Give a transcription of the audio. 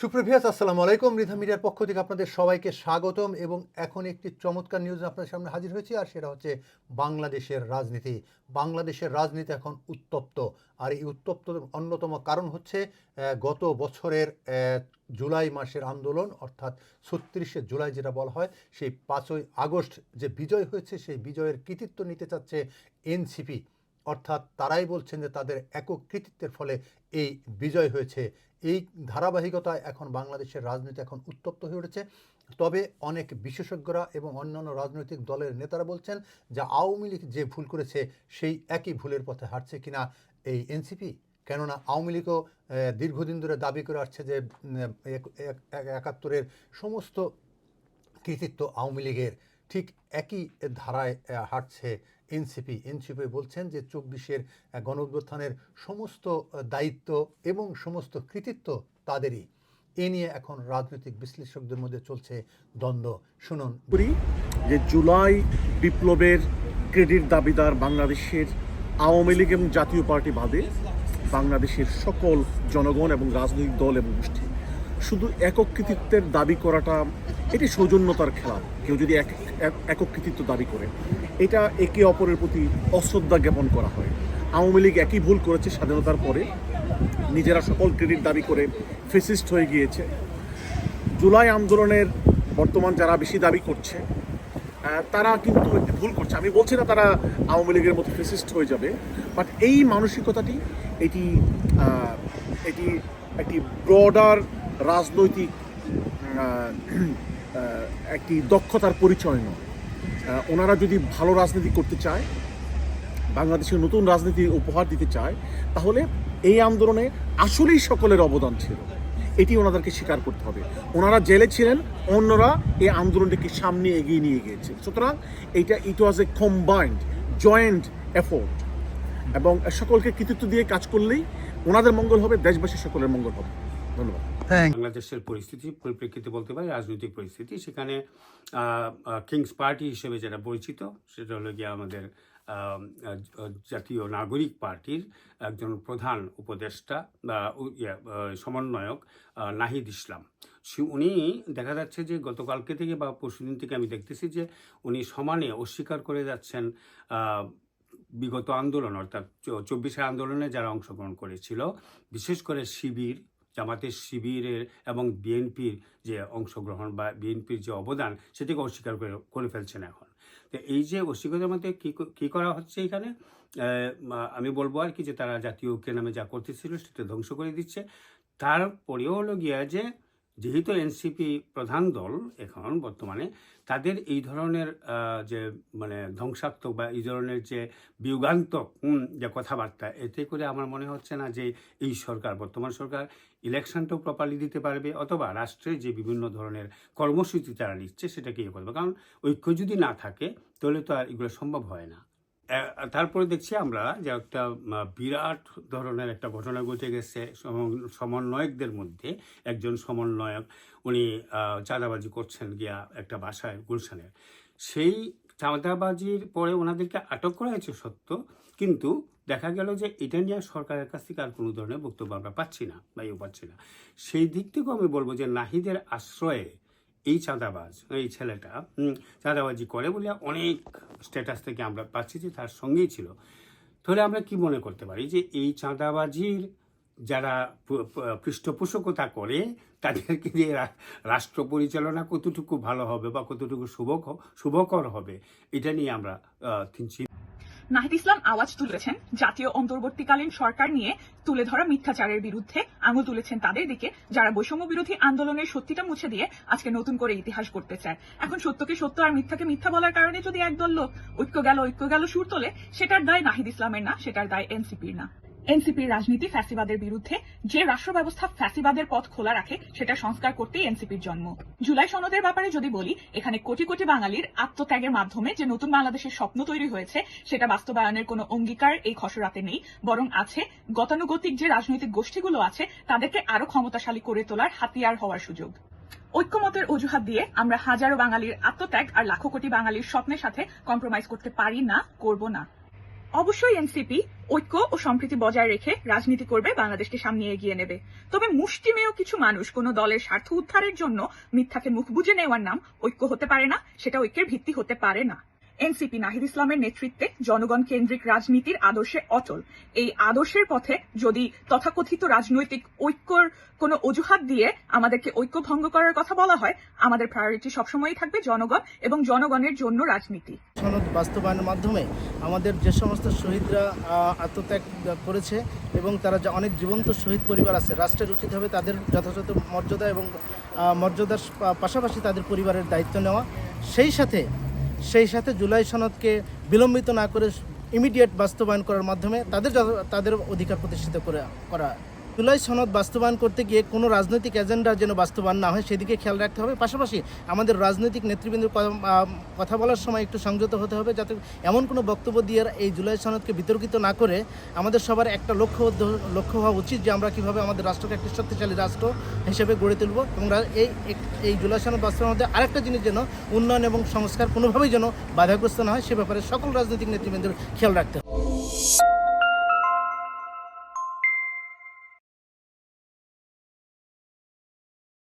সুপ্রভিয়াস আসসালামু আলাইকুম। রিধা মিডিয়ার পক্ষ থেকে আপনাদের সবাইকে স্বাগতম এবং এখন একটি চমৎকার নিউজ আপনাদের সামনে হাজির হয়েছে, আর সেটা হচ্ছে বাংলাদেশের রাজনীতি। বাংলাদেশের রাজনীতি এখন উত্তপ্ত, আর এই উত্তপ্ত অন্যতম কারণ হচ্ছে গত বছরের জুলাই মাসের আন্দোলন, অর্থাৎ ছত্রিশে জুলাই যেটা বলা হয়, সেই পাঁচই আগস্ট যে বিজয় হয়েছে, সেই বিজয়ের কৃতিত্ব নিতে চাচ্ছে এনসিপি। অর্থাৎ তারাই বলছেন যে তাদের একক কৃতিত্বের ফলে এই বিজয় হয়েছে। এই ধারাবাহিকতায় এখন বাংলাদেশের রাজনীতি এখন উত্তপ্ত হয়ে উঠেছে। তবে অনেক বিশেষজ্ঞরা এবং অন্যান্য রাজনৈতিক দলের নেতারা বলছেন যে আওয়ামী লীগ যে ভুল করেছে, সেই একই ভুলের পথে হাঁটছে কিনা এই এনসিপি। কেননা আওয়ামী লীগও দীর্ঘদিন ধরে দাবি করে আসছে যে একাত্তরের সমস্ত কৃতিত্ব আওয়ামী লীগের। ঠিক একই ধারায় হাঁটছে এনসিপি এনসিপি বলছেন যে চব্বিশের গণ অভ্যুত্থানের সমস্ত দায়িত্ব এবং সমস্ত কৃতিত্ব তাদেরই। এ নিয়ে এখন রাজনৈতিক বিশ্লেষকদের মধ্যে চলছে দ্বন্দ্ব। শুনুন। যে জুলাই বিপ্লবের ক্রেডিট দাবিদার বাংলাদেশের আওয়ামী লীগ এবং জাতীয় পার্টি বাদে বাংলাদেশের সকল জনগণ এবং রাজনৈতিক দল এবং গোষ্ঠী শুধু একক কৃতিত্বের দাবি করাটা, এটি সৌজন্যতার খেলা। কেউ যদি এক, এক- একক কৃতিত্ব দাবি করে, এটা একে অপরের প্রতি অশ্রদ্ধা জ্ঞাপন করা হয়। আওয়ামী লীগ একই ভুল করেছে স্বাধীনতার পরে। নিজেরা সকল ক্রেডিট দাবি করে ফেসিস্ট হয়ে গিয়েছে। জুলাই আন্দোলনের বর্তমান যারা বেশি দাবি করছে তারা কিন্তু একটি ভুল করছে। আমি বলছি না তারা আওয়ামী লীগের মতো ফেসিস্ট হয়ে যাবে বাট এই মানসিকতাটি, এটি এটি একটি ব্রডার রাজনৈতিক একটি দক্ষতার পরিচয় নয়। ওনারা যদি ভালো রাজনীতি করতে চায়, বাংলাদেশের নতুন রাজনীতি উপহার দিতে চায়, তাহলে এই আন্দোলনে আসলেই সকলের অবদান ছিল। এটি ওনাদেরকে স্বীকার করতে হবে। ওনারা জেলে ছিলেন, অন্যরা এই আন্দোলনটিকে সামনে এগিয়ে নিয়ে গিয়েছে। সুতরাং এইটা it was a combined joint effort এবং সকলকে কৃতিত্ব দিয়ে কাজ করলেই ওনাদের মঙ্গল হবে দেশবাসী সকলের মঙ্গল হবে। ধন্যবাদ। বাংলাদেশের পরিস্থিতি পরিপ্রেক্ষিতে বলতে পারি, রাজনৈতিক পরিস্থিতি। সেখানে কিংস পার্টি হিসেবে যেটা পরিচিত, সেটা হলো গিয়ে আমাদের জাতীয় নাগরিক পার্টির একজন প্রধান উপদেষ্টা বা সমন্বয়ক নাহিদ ইসলাম। উনি দেখা যাচ্ছে যে গতকালকে থেকে বা পরশুদিন থেকে আমি দেখতেছি যে উনি সমানে অস্বীকার করে যাচ্ছেন বিগত আন্দোলন অর্থাৎ চব্বিশে আন্দোলনে যারা অংশগ্রহণ করেছিল, বিশেষ করে শিবির জামাতের শিবিরের এবং বিএনপির যে অংশগ্রহণ বা বিএনপির যে অবদান, সেটিকে অস্বীকার করে করে ফেলছেন এখন। তো এই যে অস্বীকারের মধ্যে কী কী করা হচ্ছে এখানে? আমি বলব আর কি যে তারা জাতীয় ঐক্যের নামে যা করতেছিল সেটা ধ্বংস করে দিচ্ছে। তারপরেও হলো গিয়া যে যেহেতু এনসিপি প্রধান দল এখন বর্তমানে, তাদের এই ধরনের যে মানে ধ্বংসাত্মক বা এই ধরনের যে বিয়োগান্তক যে কথাবার্তা, এতে করে আমার মনে হচ্ছে না যে এই সরকার, বর্তমান সরকার ইলেকশনটাও প্রপারলি দিতে পারবে অথবা রাষ্ট্রে যে বিভিন্ন ধরনের কর্মসূচি তারা নিচ্ছে সেটাকে ইয়ে করবে। কারণ ঐক্য যদি না থাকে, তাহলে তো আর এগুলো সম্ভব হয় না। তারপরে দেখছি আমরা যে একটা বিরাট ধরনের একটা ঘটনা ঘটে গেছে সমন্বয়কদের মধ্যে একজন সমন্বয়ক, উনি চাঁদাবাজি করছেন গিয়া একটা বাসায় গুলশানের সেই চাঁদাবাজির পরে ওনাদেরকে আটক করা হয়েছে সত্য, কিন্তু দেখা গেল যে এটা নিয়ে সরকারের কাছ থেকে আর কোনো ধরনের বক্তব্য আমরা পাচ্ছি না বা ইয়ে পাচ্ছি না। সেই দিক থেকেও আমি বলব যে নাহিদের আশ্রয়ে এই চাঁদাবাজ, এই ছেলেটা চাঁদাবাজি করে বলে অনেক স্ট্যাটাস থেকে আমরা পাচ্ছি যে তার সঙ্গেই ছিল। তাহলে আমরা কি মনে করতে পারি যে এই চাঁদাবাজির যারা পৃষ্ঠপোষকতা করে, তাদেরকে রা- রাষ্ট্র পরিচালনা কতটুকু ভালো হবে বা কতটুকু শুভ শুভকর হবে, এটা নিয়ে আমরা চিন্তা নাহিদ ইসলাম আওয়াজ তুলেছেন। জাতীয় অন্তর্বর্তীকালীন সরকার নিয়ে তুলে ধরা মিথ্যাচারের বিরুদ্ধে আঙুল তুলেছেন তাদের দিকে, যারা বৈষম্য বিরোধী আন্দোলনের সত্যিটা মুছে দিয়ে আজকে নতুন করে ইতিহাস করতে চায়। এখন সত্যকে সত্য আর মিথ্যাকে মিথ্যা বলার কারণে যদি একদল লোক ঐক্য গেল ঐক্য গেল সুর তোলে, সেটার দায় নাহিদ ইসলামের না, সেটার দায় এনসিপির না। এনসিপির রাজনীতি ফ্যাসিবাদের বিরুদ্ধে যে রাষ্ট্র ব্যবস্থা ফ্যাসিবাদের পথ খোলা রাখে, সেটা সংস্কার করতেই এনসিপির জন্ম। জুলাই সনদের ব্যাপারে যদি বলি, এখানে কোটি কোটি বাঙালির আত্মত্যাগের মাধ্যমে যে নতুন বাংলাদেশের স্বপ্ন তৈরি হয়েছে, সেটা বাস্তবায়নের কোনো অঙ্গীকার এই খসড়াতে নেই, বরং আছে গতানুগতিক যে রাজনৈতিক গোষ্ঠীগুলো আছে, তাদেরকে আরও ক্ষমতাশালী করে তোলার হাতিয়ার হওয়ার সুযোগ। ঐক্যমতের অজুহাত দিয়ে আমরা হাজারো বাঙালির আত্মত্যাগ আর লাখো কোটি বাঙালির স্বপ্নের সাথে কম্প্রোমাইজ করতে পারি না, করব না। অবশ্যই এনসিপি ঐক্য ও সম্প্রীতি বজায় রেখে রাজনীতি করবে, বাংলাদেশকে সামনে এগিয়ে নেবে। তবে মুষ্টিমেয় কিছু মানুষ কোনো দলের স্বার্থ উদ্ধারের জন্য মিথ্যাকে মুখ বুজে নেওয়ার নাম ঐক্য হতে পারে না, সেটা ঐক্যের ভিত্তি হতে পারে না। এনসিপি নাহিদ ইসলামের নেতৃত্বে জনগণ কেন্দ্রিক রাজনীতির আদর্শে অটল। এই আদর্শের পথে যদি তথাকথিত রাজনৈতিক ঐক্যর কোনো অজুহাত দিয়ে আমাদেরকে ঐক্য ভঙ্গ করার কথা বলা হয়, আমাদের প্রায়োরিটি সবসময়ই থাকবে জনগণ এবং জনগণের জন্য রাজনীতি। সনদ বাস্তবায়নের মাধ্যমে আমাদের যে সমস্ত শহীদরা আত্মত্যাগ করেছে এবং তারা যে অনেক জীবন্ত শহীদ পরিবার আছে, রাষ্ট্রের উচিত হবে তাদের যথাযথ মর্যাদা এবং মর্যাদার পাশাপাশি তাদের পরিবারের দায়িত্ব নেওয়া। সেই সাথে সেই সাথে জুলাই সনদকে বিলম্বিত না করে ইমিডিয়েট বাস্তবায়ন করার মাধ্যমে তাদের তাদের অধিকার প্রতিষ্ঠিত করে করা জুলাই সনদ বাস্তবায়ন করতে গিয়ে কোনো রাজনৈতিক এজেন্ডা যেন বাস্তবায়ন না হয়, সেদিকে খেয়াল রাখতে হবে। পাশাপাশি আমাদের রাজনৈতিক নেতৃবৃন্দের কথা বলার সময় একটু সংযত হতে হবে যাতে এমন কোনো বক্তব্য দিয়ে এই জুলাই সনদকে বিতর্কিত না করে আমাদের সবার একটা লক্ষ্য লক্ষ্য হওয়া উচিত যে আমরা কীভাবে আমাদের রাষ্ট্রকে একটি শক্তিশালী রাষ্ট্র হিসেবে গড়ে তুলব এবং এই এই জুলাই সনদ বাস্তবায়নের মধ্যে আরেকটা জিনিস যেন উন্নয়ন এবং সংস্কার কোনোভাবেই যেন বাধাগ্রস্ত না হয়, সে ব্যাপারে সকল রাজনৈতিক নেতৃবৃন্দের খেয়াল রাখতে হবে।